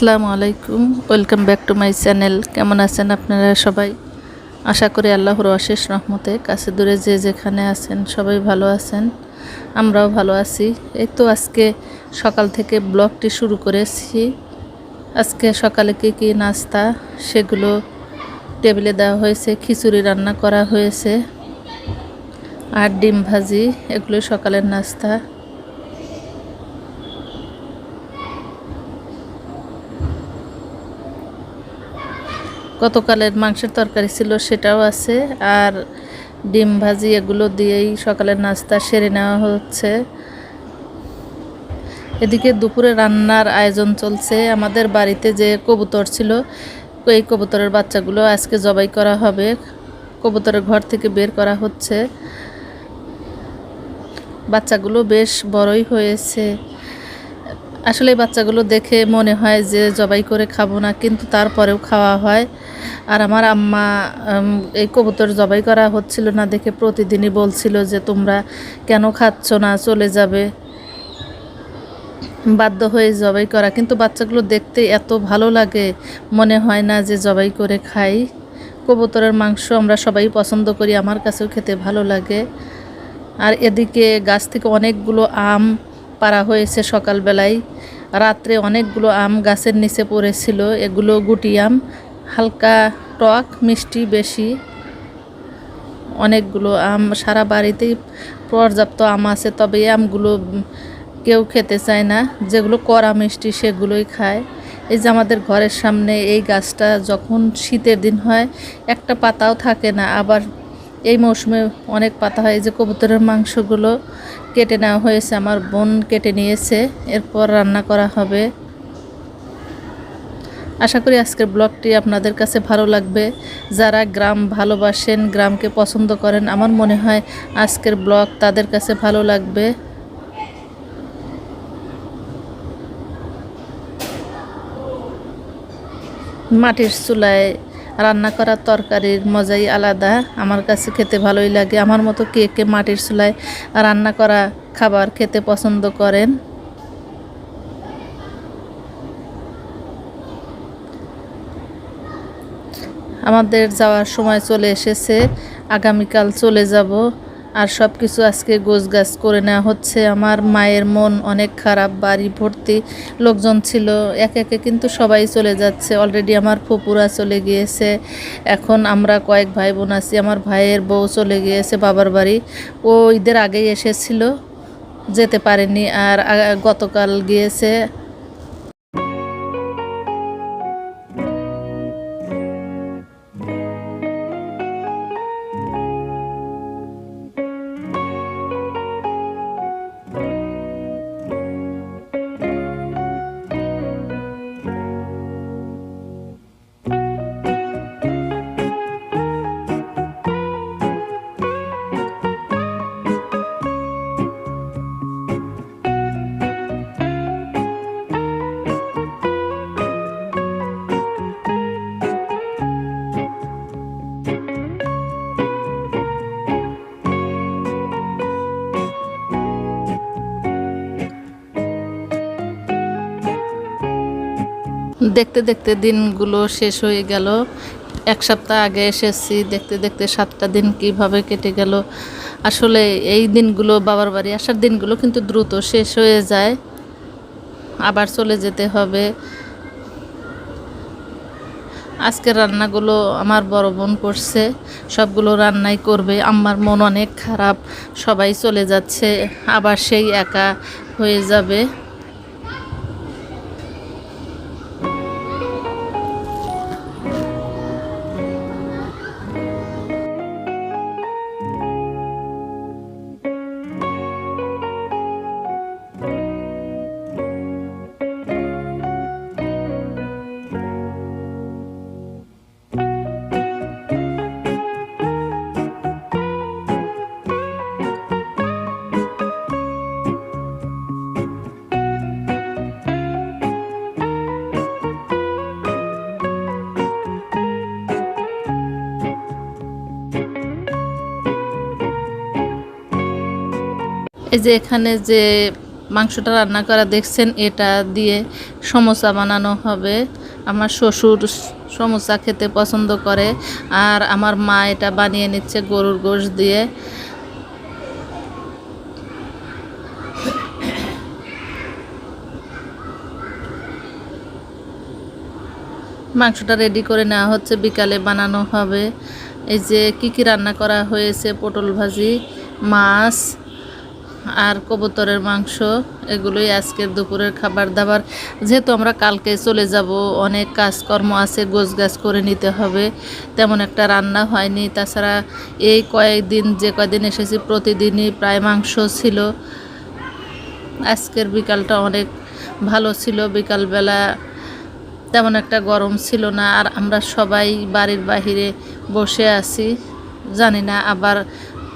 আসসালামু আলাইকুম, welcome back to my channel. কেমন আছেন আপনারা সবাই? আশা করি আল্লাহর অশেষ রহমতে কাছে দূরে যে যেখানে আছেন সবাই ভালো আছেন, আমরাও ভালো আছি। এই তো আজকে সকাল থেকে ব্লগটি শুরু করেছি। আজকে সকালে কী কী নাস্তা, সেগুলো টেবিলে দেওয়া হয়েছে, খিচুড়ি রান্না করা হয়েছে, আর ডিম ভাজি, এগুলো সকালের নাস্তা। গতকালের মাংসের তরকারি ছিল, সেটাও আছে। আর ডিম ভাজি এগুলো দিয়েই সকালের নাস্তা সেরে নেওয়া হচ্ছে। এদিকে দুপুরে রান্নার আয়োজন চলছে। আমাদের বাড়িতে যে কবুতর ছিল, এই কবুতরের বাচ্চাগুলো আজকে জবাই করা হবে। কবুতরের ঘর থেকে বের করা হচ্ছে। বাচ্চাগুলো বেশ বড়ই হয়েছে। আসলে বাচ্চাগুলো দেখে মনে হয় যে জবাই করে খাব না, কিন্তু তারপরেও খাওয়া হয়। আর আমার আম্মা এই কবুতর জবাই করা হচ্ছিল না দেখে প্রতিদিনই বলছিল যে তোমরা কেন খাচ্ছ না, চলে যাবে। বাধ্য হয়ে জবাই করা, কিন্তু বাচ্চাগুলো দেখতে এত ভালো লাগে, মনে হয় না যে জবাই করে খাই। কবুতরের মাংস আমরা সবাই পছন্দ করি, আমার কাছেও খেতে ভালো লাগে। আর এদিকে গাছ থেকে অনেকগুলো আম পাড়া হয়েছে সকালবেলায়। রাত্রে অনেকগুলো আম গাছের নিচে পড়েছিল। এগুলো গুটি আম, হালকা টক, মিষ্টি, বেশি। অনেকগুলো আম, সারা বাড়িতেই পর্যাপ্ত আম আছে, তবে এই আমগুলো কেউ খেতে চায় না। যেগুলো কড়া মিষ্টি, সেগুলোই খায়। এই যে আমাদের ঘরের সামনে এই গাছটা যখন শীতের দিন হয়, একটা পাতাও থাকে না, আবার এই মৌসুমে অনেক পাতা হয় যে কবুতরের মাংসগুলো কেটে নেওয়া হয়েছে, আমার বোন কেটে নিয়েছে, এরপর রান্না করা হবে। আশা করি আজকের ব্লগটি আপনাদের কাছে ভালো লাগবে। যারা গ্রাম ভালোবাসেন, গ্রামকে পছন্দ করেন, আমার মনে হয় আজকের ব্লগ তাদের কাছে ভালো লাগবে। মাটির চুলায় রান্না করা তরকারির মজাই আলাদা। আমার কাছে খেতে ভালোই লাগে। আমার মতো কে কে মাটির চুলায় রান্না করা খাবার খেতে পছন্দ করেন? আমাদের যাওয়ার সময় চলে এসেছে। আগামীকাল চলে যাব। আর সব কিছু আজকে গোছগাছ করে নেওয়া হচ্ছে। আমার মায়ের মন অনেক খারাপ, বাড়ি ভর্তি লোকজন ছিল, একে একে কিন্তু সবাই চলে যাচ্ছে। অলরেডি আমার ফুপুরা চলে গিয়েছে। এখন আমরা কয়েক ভাই বোন আছি, আমার ভাইয়ের বউ চলে গিয়েছে বাবার বাড়ি। ও ঈদের আগেই এসেছিল, যেতে পারেনি। আর গতকাল গিয়েছে দেখতে দেখতে দিনগুলো শেষ হয়ে গেল। এক সপ্তাহ আগে এসেছি, দেখতে দেখতে সাতটা দিন কীভাবে কেটে গেল। আসলে এই দিনগুলো, বাবার বাড়ি আসার দিনগুলো কিন্তু দ্রুত শেষ হয়ে যায়। আবার চলে যেতে হবে। আজকের রান্নাগুলো আমার বড় বোন করছে, সবগুলো রান্নাই করবে। আমার মন অনেক খারাপ, সবাই চলে যাচ্ছে, আবার সেই একা হয়ে যাবে। যে এখানে যে মাংসটা রান্না করা দেখছেন, এটা দিয়ে সমোসা বানানো হবে। আমার শ্বশুর সমোসা খেতে পছন্দ করে, আর আমার মা এটা বানিয়ে নিচ্ছে গরুর গোশ দিয়ে। মাংসটা রেডি করে নেওয়া হচ্ছে, বিকালে বানানো হবে। এই যে কি কি রান্না করা হয়েছে, পটল ভাজি, মাছ আর কবুতরের মাংস, এগুলোই আজকের দুপুরের খাবার দাবার। যেহেতু আমরা কালকে চলে যাব, অনেক কাজকর্ম আছে গোছ গাছ করে নিতে হবে। তেমন একটা রান্না হয়নি। তাছাড়া এই কয়েকদিন, যে কয়দিন এসেছি, প্রতিদিনই প্রায় মাংস ছিল। আজকের বিকালটা অনেক ভালো ছিল। বিকালবেলা তেমন একটা গরম ছিল না। আর আমরা সবাই বাড়ির বাহিরে বসে আছি। জানি না আবার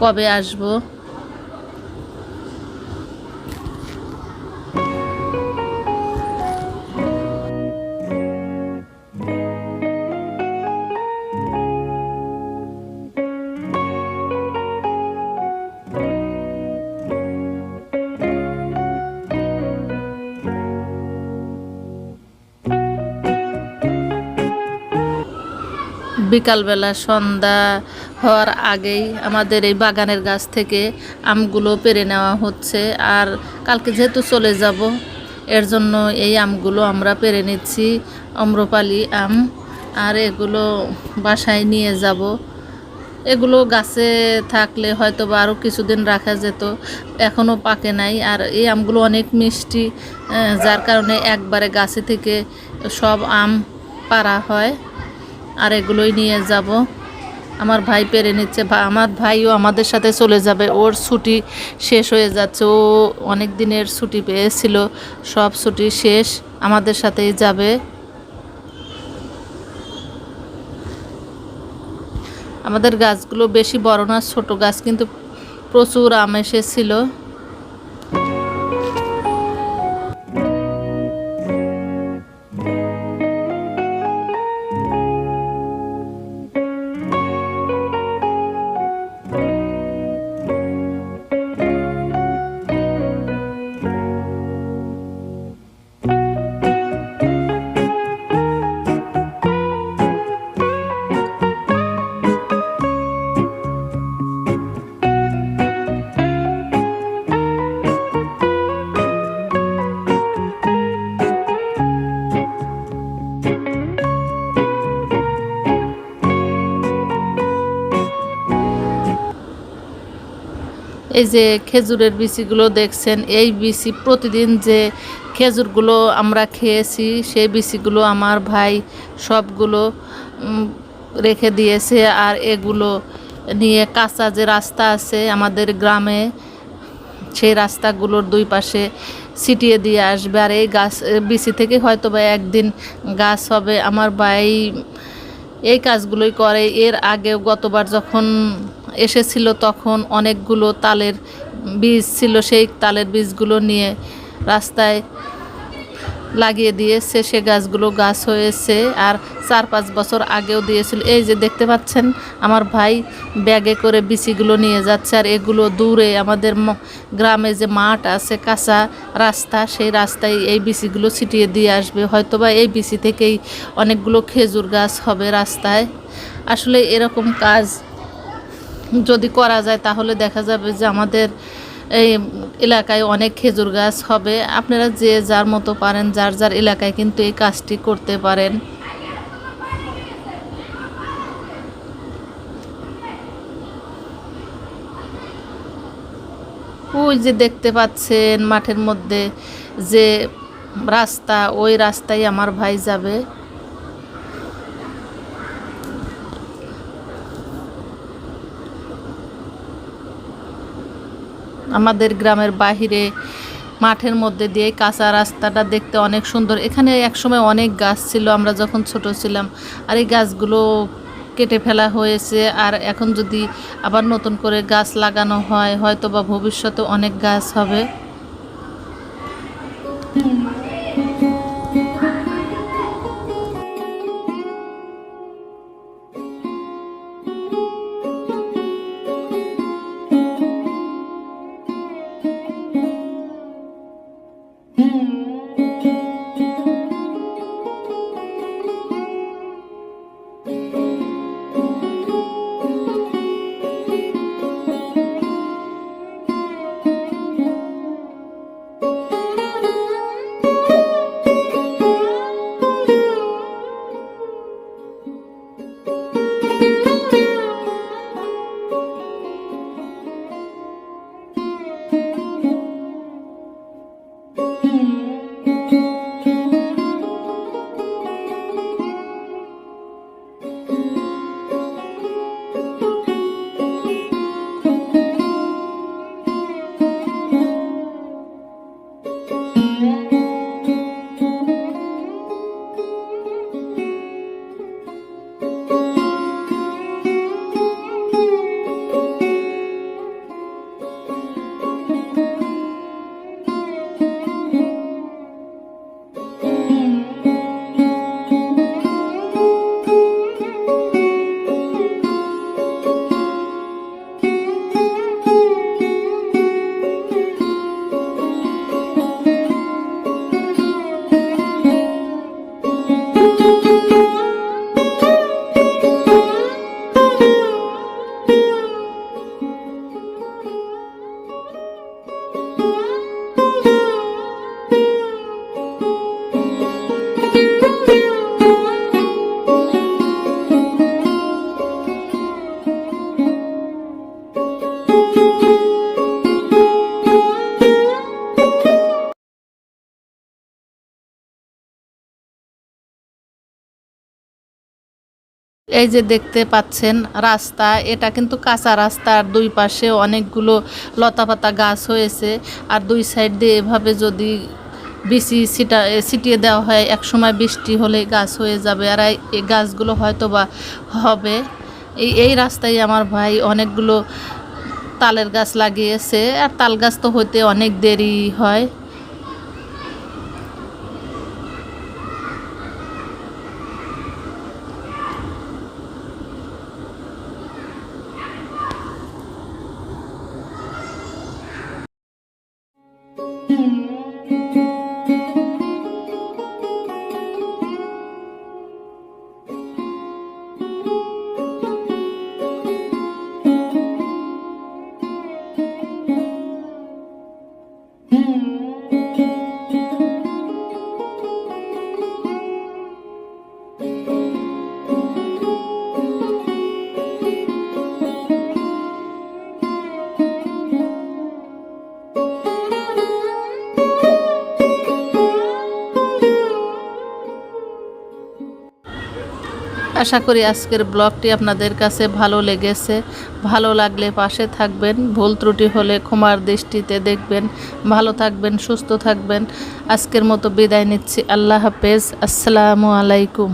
কবে আসব। বিকালবেলা সন্ধ্যা হওয়ার আগেই আমাদের এই বাগানের গাছ থেকে আমগুলো পেরে নেওয়া হচ্ছে। আর কালকে যেহেতু চলে যাব, এর জন্য এই আমগুলো আমরা পেরে নিচ্ছি, অম্রপালি আম। আর এগুলো বাসায় নিয়ে যাব। এগুলো গাছে থাকলে হয়তো বা আরও কিছুদিন রাখা যেত এখনও পাকে নাই। আর এই আমগুলো অনেক মিষ্টি যার কারণে একবারে গাছে থেকে সব আম পারা হয়। আর এগুলোই নিয়ে যাব। আমার ভাই পেরে নিচ্ছে। আমার ভাইও আমাদের সাথে চলে যাবে। ওর ছুটি শেষ হয়ে যাচ্ছে। ও অনেক দিনের ছুটি পেয়েছিল। সব ছুটি শেষ। আমাদের সাথেই যাবে। আমাদের গাছগুলো বেশি বড় না, ছোট গাছ, কিন্তু প্রচুর আম এসেছিল। এই যে খেজুরের বিচিগুলো দেখছেন, এই বিচি প্রতিদিন যে খেজুরগুলো আমরা খেয়েছি, সেই বিচিগুলো আমার ভাই সবগুলো রেখে দিয়েছে আর এগুলো নিয়ে কাঁচা যে রাস্তা আছে আমাদের গ্রামে, সেই রাস্তাগুলোর দুই পাশে ছিটিয়ে দিয়ে আসবে। আর এই গাছ বিচি থেকে হয়তো বা একদিন গাছ হবে। আমার ভাই এই কাজগুলোই করে। এর আগে গতবার যখন এসেছিল তখন অনেকগুলো তালের বীজ ছিল, সেই তালের বীজগুলো নিয়ে রাস্তায় লাগিয়ে দিয়েছে, সে গাছগুলো গাছ হয়েছে আর চার পাঁচ বছর আগেও দিয়েছিল। এই যে দেখতে পাচ্ছেন, আমার ভাই ব্যাগে করে বিচিগুলো নিয়ে যাচ্ছে আর এগুলো দূরে আমাদের গ্রামে যে মাঠ আছে, কাঁচা রাস্তা, সেই রাস্তায় এই বিচিগুলো ছিটিয়ে দিয়ে আসবে। হয়তোবা এই বিচি থেকেই অনেকগুলো খেজুর গাছ হবে রাস্তায়। আসলে এরকম কাজ যদি করা যায়, তাহলে দেখা যাবে যে আমাদের এই এলাকায় অনেক খেজুর গাছ হবে। আপনারা যে যার মতো পারেন, যার যার এলাকায় কিন্তু এই কাজটি করতে পারেন। ওই যে দেখতে পাচ্ছেন মাঠের মধ্যে যে রাস্তা, ওই রাস্তায় আমার ভাই যাবে। আমাদের গ্রামের বাহিরে, মাঠের মধ্যে দিয়ে কাঁচা রাস্তাটা দেখতে অনেক সুন্দর। এখানে একসময় অনেক গাছ ছিল, আমরা যখন ছোট ছিলাম, আর এই গাছগুলো কেটে ফেলা হয়েছে। আর এখন যদি আবার নতুন করে গাছ লাগানো হয় হয়তো বা ভবিষ্যতে অনেক গাছ হবে। এই যে দেখতে পাচ্ছেন রাস্তা, এটা কিন্তু কাঁচা রাস্তার দুই পাশে অনেকগুলো লতাপাতা গাছ হয়েছে। আর দুই সাইড দিয়ে এভাবে যদি বিচি ছিটা ছিটিয়ে দেওয়া হয় এক সময় বৃষ্টি হলে গাছ হয়ে যাবে। আর এই- গাছগুলো হয়তো বা হবে। এই এই রাস্তায় আমার ভাই অনেকগুলো তালের গাছ লাগিয়েছে। আর তাল গাছ তো হইতে অনেক দেরি হয়। আশা করি আজকের ব্লগটি আপনাদের কাছে ভালো লেগেছে। ভালো লাগলে পাশে থাকবেন, ভুল ত্রুটি হলে ক্ষমার দৃষ্টিতে দেখবেন। ভালো থাকবেন, সুস্থ থাকবেন। আজকের মতো বিদায় নিচ্ছি। আল্লাহ হাফেজ। আসসালামু আলাইকুম।